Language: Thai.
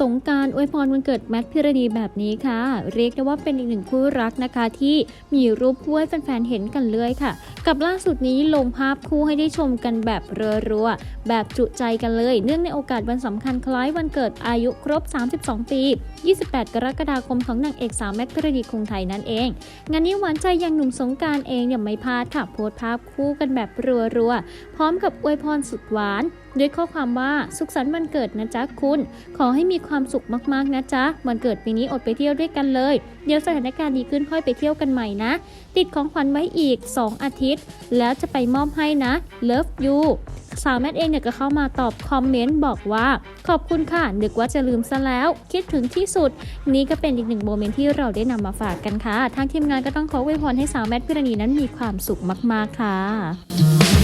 สงการอวยพรวันเกิดแมทพิรณีแบบนี้ค่ะ เรียกได้ว่าเป็นอีกหนึ่งคู่รักนะคะ ที่มีรูปคู่ให้แฟนๆเห็นกันเลยค่ะ กับล่าสุดนี้ลงภาพคู่ให้ได้ชมกันแบบรัวๆแบบจุใจกันเลย เนื่องในโอกาสวันสำคัญคล้ายวันเกิดอายุครบ 32 ปี 28 กรกฎาคมของนางเอกสาวแมทพิรณีคงไทยนั่นเองงานนี้หวานใจอยังหนุ่มสงการเองเนี่ยไม่พลาดค่ะโพสต์ภาพคู่กันแบบรัวๆพร้อมกับอวยพรสุดหวาน ด้วยข้อความว่าสุขสันต์วันเกิดนะจ๊ะคุณ ขอให้มีความสุขมากๆนะจ๊ะวันเกิดปีนี้อดไปเที่ยวด้วยกันเลย เดี๋ยวสถานการณ์ดีขึ้นค่อยไปเที่ยวกันใหม่นะ ติดของขวัญไว้อีก 2 อาทิตย์ แล้วจะไปมอบให้นะ Love you สาวแมทเองเนี่ยก็เข้ามาตอบคอมเมนต์บอกว่า ขอบคุณค่ะนึกว่าจะลืมซะแล้ว คิดถึงที่สุด นี่ก็เป็นอีกหนึ่งโมเมนต์ที่เราได้นำมาฝากกันค่ะ ทางทีมงานก็ต้องขออวยพรให้สาวแมทพิรณีนั้นมีความสุขมาก ๆ ค่ะ